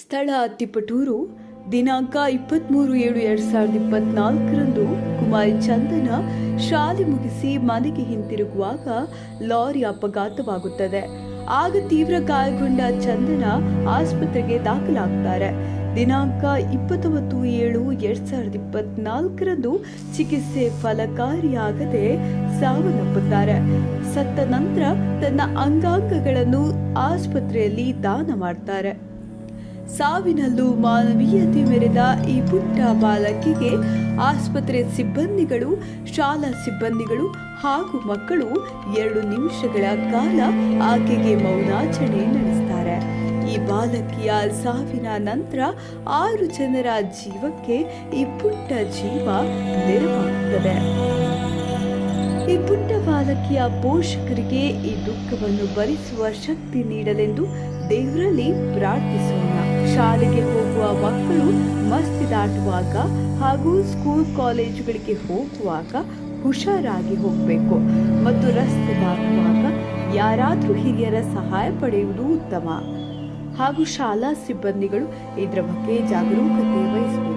ಸ್ಥಳ ತಿಪಟೂರು, ದಿನಾಂಕ ಇಪ್ಪತ್ತ್ಮೂರು ಏಳು ಎರಡು ಸಾವಿರದ ಇಪ್ಪತ್ನಾಲ್ಕರಂದು ಕುಮಾರಿ ಚಂದನ ಶಾಲೆ ಮುಗಿಸಿ ಮನೆಗೆ ಹಿಂತಿರುಗುವಾಗ ಲಾರಿ ಅಪಘಾತವಾಗುತ್ತದೆ. ಆಗ ತೀವ್ರ ಗಾಯಗೊಂಡ ಚಂದನ ಆಸ್ಪತ್ರೆಗೆ ದಾಖಲಾಗ್ತಾರೆ. ದಿನಾಂಕ ಇಪ್ಪತ್ತೊಂಬತ್ತು ಏಳು ಎರಡು ಸಾವಿರದ ಇಪ್ಪತ್ನಾಲ್ಕರಂದು ಚಿಕಿತ್ಸೆ ಫಲಕಾರಿಯಾಗದೆ ಸಾವನ್ನಪ್ಪುತ್ತಾರೆ. ಸತ್ತ ನಂತರ ತನ್ನ ಅಂಗಾಂಗಗಳನ್ನು ಆಸ್ಪತ್ರೆಯಲ್ಲಿ ದಾನ ಮಾಡ್ತಾರೆ. ಸಾವಿನಲ್ಲೂ ಮಾನವೀಯತೆ ಮೆರೆದ ಈ ಪುಟ್ಟ ಬಾಲಕಿಗೆ ಆಸ್ಪತ್ರೆ ಸಿಬ್ಬಂದಿಗಳು, ಶಾಲಾ ಸಿಬ್ಬಂದಿಗಳು ಹಾಗೂ ಮಕ್ಕಳು ಎರಡು ನಿಮಿಷಗಳ ಕಾಲ ಆಕೆಗೆ ಮೌನಾಚರಣೆ ನಡೆಸ್ತಾರೆ. ಈ ಬಾಲಕಿಯ ಸಾವಿನ ನಂತರ ಆರು ಜನರ ಜೀವಕ್ಕೆ ಈ ಪುಟ್ಟ ಜೀವ ನೆರವಾಗುತ್ತದೆ ಈ ಪುಟ್ಟ ಬಾಲಕಿಯ ಪೋಷಕರಿಗೆ ಈ ದುಃಖವನ್ನು ಭರಿಸುವ ಶಕ್ತಿ ನೀಡಲೆಂದು ದೇವರಲ್ಲಿ ಪ್ರಾರ್ಥಿಸೋಣ. ಶಾಲೆಗೆ ಹೋಗುವ ಮಕ್ಕಳು ಮಸ್ತಿ ದಾಟುವಾಗ ಹಾಗೂ ಸ್ಕೂಲ್ ಕಾಲೇಜುಗಳಿಗೆ ಹೋಗುವಾಗ ಹುಷಾರಾಗಿ ಹೋಗಬೇಕು. ಮತ್ತು ರಸ್ತೆ ದಾಟುವಾಗ ಯಾರಾದರೂ ಹಿರಿಯರ ಸಹಾಯ ಪಡೆಯುವುದು ಉತ್ತಮ. ಹಾಗೂ ಶಾಲಾ ಸಿಬ್ಬಂದಿಗಳು ಇದರ ಬಗ್ಗೆ ಜಾಗರೂಕತೆ ವಹಿಸಬೇಕು.